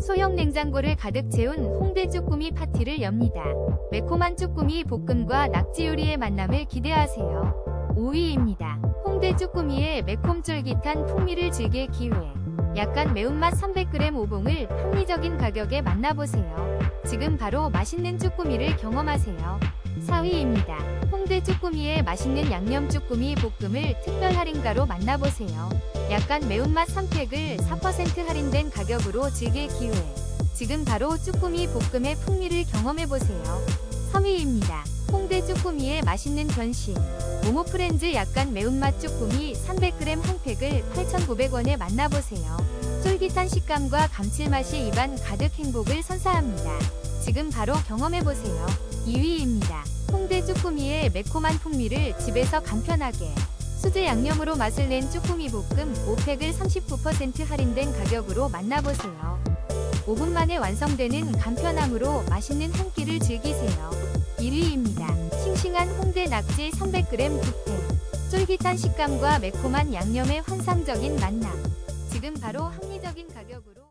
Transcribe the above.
소형 냉장고를 가득 채운 홍대 쭈꾸미 파티를 엽니다. 매콤한 쭈꾸미 볶음과 낙지 요리의 만남을 기대하세요. 5위입니다. 홍대 쭈꾸미의 매콤 쫄깃한 풍미를 즐길 기회. 약간 매운맛 300g 오봉을 합리적인 가격에 만나보세요. 지금 바로 맛있는 쭈꾸미를 경험하세요. 4위입니다. 홍대 쭈꾸미의 맛있는 양념 쭈꾸미 볶음을 특별 할인가로 만나보세요. 약간 매운맛 3팩을 4% 할인된 가격으로 즐길 기회. 지금 바로 쭈꾸미 볶음의 풍미를 경험해보세요. 3위입니다. 홍대 쭈꾸미의 맛있는 변신. 모모프렌즈 약간 매운맛 쭈꾸미 300g 한 팩을 8,900원에 만나보세요. 쫄깃한 식감과 감칠맛이 입안 가득 행복을 선사합니다. 지금 바로 경험해보세요. 2위입니다. 홍대 쭈꾸미의 매콤한 풍미를 집에서 간편하게. 수제 양념으로 맛을 낸 쭈꾸미 볶음 5팩을 39% 할인된 가격으로 만나보세요. 5분 만에 완성되는 간편함으로 맛있는 한 끼를 즐기세요. 1위입니다. 싱싱한 홍대 낙지 300g 2팩. 쫄깃한 식감과 매콤한 양념의 환상적인 만남. 지금 바로 합리적인 가격으로